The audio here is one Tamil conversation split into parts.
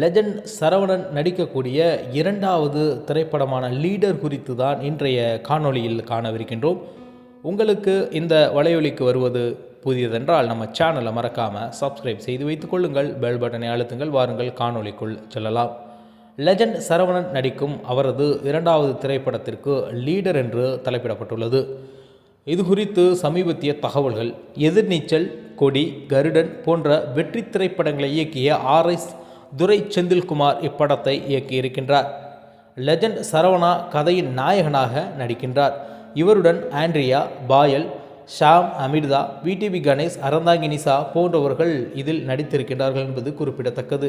லெஜண்ட் சரவணன் நடிக்கக்கூடிய இரண்டாவது திரைப்படமான லீடர் குறித்து தான் இன்றைய காணொளியில் காணவிருக்கின்றோம். உங்களுக்கு இந்த வலையொலிக்கு வருவது புதியதென்றால் நம்ம சேனலை மறக்காமல் சப்ஸ்கிரைப் செய்து வைத்துக் கொள்ளுங்கள். பெல் பட்டனை அழுத்துங்கள். வாருங்கள். காணொளிக்குள் செல்லலாம். லெஜண்ட் சரவணன் நடிக்கும் அவரது இரண்டாவது திரைப்படத்திற்கு லீடர் என்று தலைப்பிடப்பட்டுள்ளது. இது குறித்து சமீபத்திய தகவல்கள். எதிர்நீச்சல் கொடி கருடன் போன்ற வெற்றி திரைப்படங்களை இயக்கிய ஆர் எஸ் துரை செந்தில்குமார் இப்படத்தை இயக்கியிருக்கின்றார். லெஜண்ட் சரவணா கதையின் நாயகனாக நடிக்கின்றார். இவருடன் ஆண்ட்ரியா பாயல் ஷாம் அமிர்தா விடிவி கணேஷ் அரந்தாங்கினிசா போன்றவர்கள் இதில் நடித்திருக்கின்றார்கள் என்பது குறிப்பிடத்தக்கது.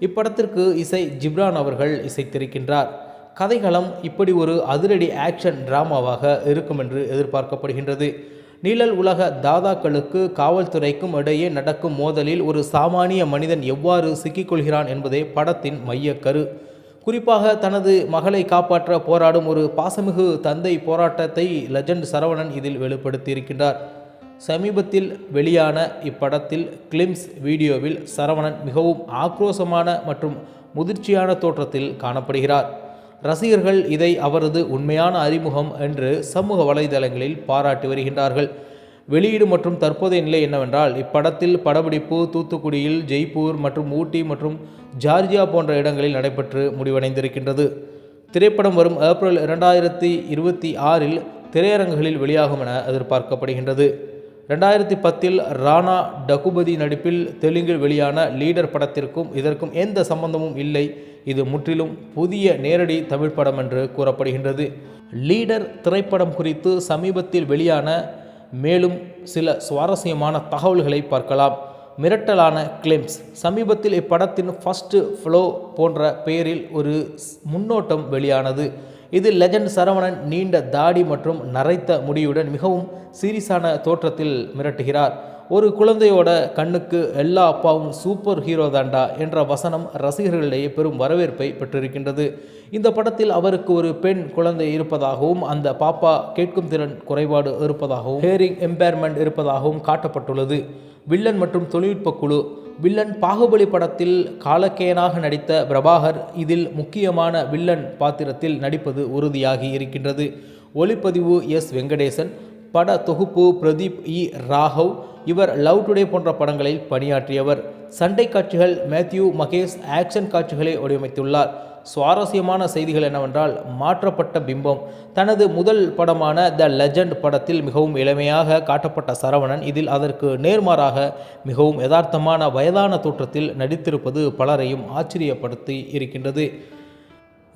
இப்படத்திற்கு இசை ஜிப்ரான் அவர்கள் இசைத்திருக்கின்றார். கதைகளம் இப்படி ஒரு அதிரடி ஆக்ஷன் டிராமாவாக இருக்கும் என்று எதிர்பார்க்கப்படுகின்றது. நீழல் உலக தாதாக்களுக்கு காவல்துறைக்கும் இடையே நடக்கும் மோதலில் ஒரு சாமானிய மனிதன் எவ்வாறு சிக்கிக்கொள்கிறான் என்பதே படத்தின் மையக்கரு. குறிப்பாக தனது மகளை காப்பாற்ற போராடும் ஒரு பாசமிகு தந்தை போராட்டத்தை லெஜண்ட் சரவணன் இதில் வெளிப்படுத்தியிருக்கின்றார். சமீபத்தில் வெளியான இப்படத்தில் கிளிம்ஸ் வீடியோவில் சரவணன் மிகவும் ஆக்ரோஷமான மற்றும் முதிர்ச்சியான தோற்றத்தில் காணப்படுகிறார். ரசிகர்கள் இதை அவரது உண்மையான அறிமுகம் என்று சமூக வலைதளங்களில் பாராட்டி வருகின்றார்கள். வெளியீடு மற்றும் தற்போதைய நிலை என்னவென்றால் இப்படத்தில் படப்பிடிப்பு தூத்துக்குடியில் ஜெய்ப்பூர் மற்றும் ஊட்டி மற்றும் ஜார்ஜியா போன்ற இடங்களில் நடைபெற்று முடிவடைந்திருக்கின்றது. திரைப்படம் வரும் ஏப்ரல் இரண்டாயிரத்தி இருபத்தி ஆறில் திரையரங்குகளில் வெளியாகும் என எதிர்பார்க்கப்படுகின்றது. ரெண்டாயிரத்தி பத்தில் ராணா டகுபதி நடிப்பில் தெலுங்கில் வெளியான லீடர் படத்திற்கும் இதற்கும் எந்த சம்பந்தமும் இல்லை. இது முற்றிலும் புதிய நேரடி தமிழ் படம் என்று கூறப்படுகின்றது. லீடர் திரைப்படம் குறித்து சமீபத்தில் வெளியான மேலும் சில சுவாரஸ்யமான தகவல்களை பார்க்கலாம். மிரட்டலான கிளிம்ஸ். சமீபத்தில் இப்படத்தின் ஃபஸ்ட்டு ஃப்ளோ போன்ற பெயரில் ஒரு முன்னோட்டம் வெளியானது. இது லெஜண்ட் சரவணன் நீண்ட தாடி மற்றும் நரைத்த முடியுடன் மிகவும் சீரியஸான தோற்றத்தில் மிரட்டுகிறார். ஒரு குழந்தையோட கண்ணுக்கு எல்லா அப்பாவும் சூப்பர் ஹீரோ தாண்டா என்ற வசனம் ரசிகர்களிடையே பெரும் வரவேற்பை பெற்றிருக்கின்றது. இந்த படத்தில் அவருக்கு ஒரு பெண் குழந்தை இருப்பதாகவும் அந்த பாப்பா கேட்கும் திறன் குறைபாடு இருப்பதாகவும் ஹேரிங் எம்பேர்மெண்ட் இருப்பதாகவும் காட்டப்பட்டுள்ளது. வில்லன் மற்றும் தொழில்நுட்ப குழு வில்லன் பாகுபலி படத்தில் காலக்கேயனாக நடித்த பிரபாகர் இதில் முக்கியமான வில்லன் பாத்திரத்தில் நடிப்பது உறுதியாகி இருக்கின்றது. ஒளிப்பதிவு எஸ். வெங்கடேசன் பட தொகுப்பு பிரதீப் இ. ராகவ் இவர் லவ் டுடே போன்ற படங்களில் பணியாற்றியவர். சண்டை காட்சிகள் மேத்யூ மகேஷ் ஆக்ஷன் காட்சிகளை வடிவமைத்துள்ளார். சுவாரஸ்யமான செய்திகள் என்னவென்றால் மாற்றப்பட்ட பிம்பம். தனது முதல் படமான த லெஜண்ட் படத்தில் மிகவும் இளமையாக காட்டப்பட்ட சரவணன் இதில் அதற்கு நேர்மாறாக மிகவும் யதார்த்தமான வயதான தோற்றத்தில் நடித்திருப்பது பலரையும் ஆச்சரியப்படுத்தி இருக்கின்றது.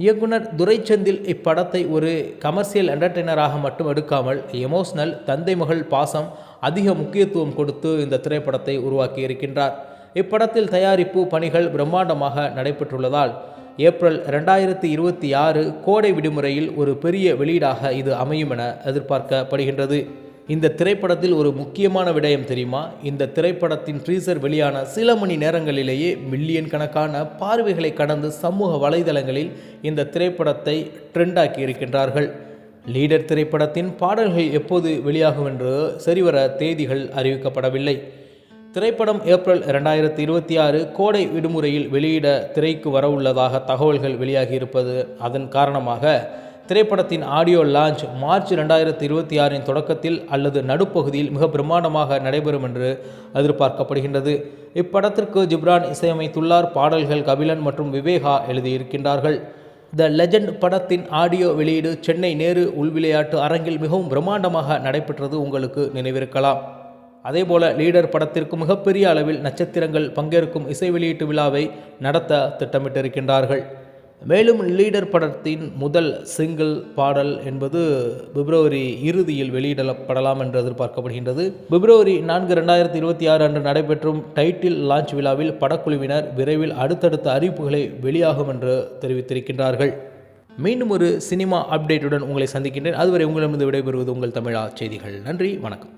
இயக்குனர் துரைச்சந்தில் இப்படத்தை ஒரு கமர்ஷியல் என்டர்டெய்னராக மட்டும் எடுக்காமல் எமோஷனல் தந்தை மகள் பாசம் அதிக முக்கியத்துவம் கொடுத்து இந்த திரைப்படத்தை உருவாக்கி இருக்கின்றார். இப்படத்தில் தயாரிப்பு பணிகள் பிரம்மாண்டமாக நடைபெற்றுள்ளதால் ஏப்ரல் ரெண்டாயிரத்தி இருபத்தி ஆறு கோடை விடுமுறையில் ஒரு பெரிய வெளியீடாக இது அமையும் என எதிர்பார்க்கப்படுகின்றது. இந்த திரைப்படத்தில் ஒரு முக்கியமான விடயம் தெரியுமா? இந்த திரைப்படத்தின் ட்ரீசர் வெளியான சில மணி நேரங்களிலேயே மில்லியன் கணக்கான பார்வைகளை கடந்து சமூக வலைதளங்களில் இந்த திரைப்படத்தை ட்ரெண்டாக்கி இருக்கின்றார்கள். லீடர் திரைப்படத்தின் பாடல்கள் எப்போது வெளியாகும் என்று சரிவர தேதிகள் அறிவிக்கப்படவில்லை. திரைப்படம் ஏப்ரல் இரண்டாயிரத்தி இருபத்தி ஆறு கோடை விடுமுறையில் வெளியிட திரைக்கு வரவுள்ளதாக தகவல்கள் வெளியாகியிருப்பது அதன் காரணமாக திரைப்படத்தின் ஆடியோ லான்ச் மார்ச் ரெண்டாயிரத்தி இருபத்தி ஆறின் தொடக்கத்தில் அல்லது நடுப்பகுதியில் மிக பிரம்மாண்டமாக நடைபெறும் என்று எதிர்பார்க்கப்படுகின்றது. இப்படத்திற்கு ஜிப்ரான் இசையமைத்துள்ளார் பாடல்கள் கபிலன் மற்றும் விவேகா எழுதியிருக்கின்றார்கள். த லெஜண்ட் படத்தின் ஆடியோ வெளியீடு சென்னை நேரு உள்விளையாட்டு அரங்கில் மிகவும் பிரம்மாண்டமாக நடைபெற்றது உங்களுக்கு நினைவிருக்கலாம். அதேபோல லீடர் படத்திற்கு மிகப்பெரிய அளவில் நட்சத்திரங்கள் பங்கேற்கும் இசை வெளியீட்டு விழாவை நடத்த திட்டமிட்டிருக்கின்றார்கள். மேலும் லீடர் படத்தின் முதல் சிங்கிள் பாடல் என்பது பிப்ரவரி இறுதியில் வெளியிடப்படலாம் என்று எதிர்பார்க்கப்படுகின்றது. பிப்ரவரி நான்கு ரெண்டாயிரத்தி இருபத்தி ஆறு அன்று நடைபெற்றும் டைட்டில் லான்ச் விழாவில் படக்குழுவினர் விரைவில் அடுத்தடுத்த அறிவிப்புகளை வெளியாகும் என்று தெரிவித்திருக்கின்றார்கள். மீண்டும் ஒரு சினிமா அப்டேட்டுடன் உங்களை சந்திக்கின்றேன். அதுவரை உங்களிடமிருந்து விடைபெறுவது உங்கள் தமிழா செய்திகள். நன்றி வணக்கம்.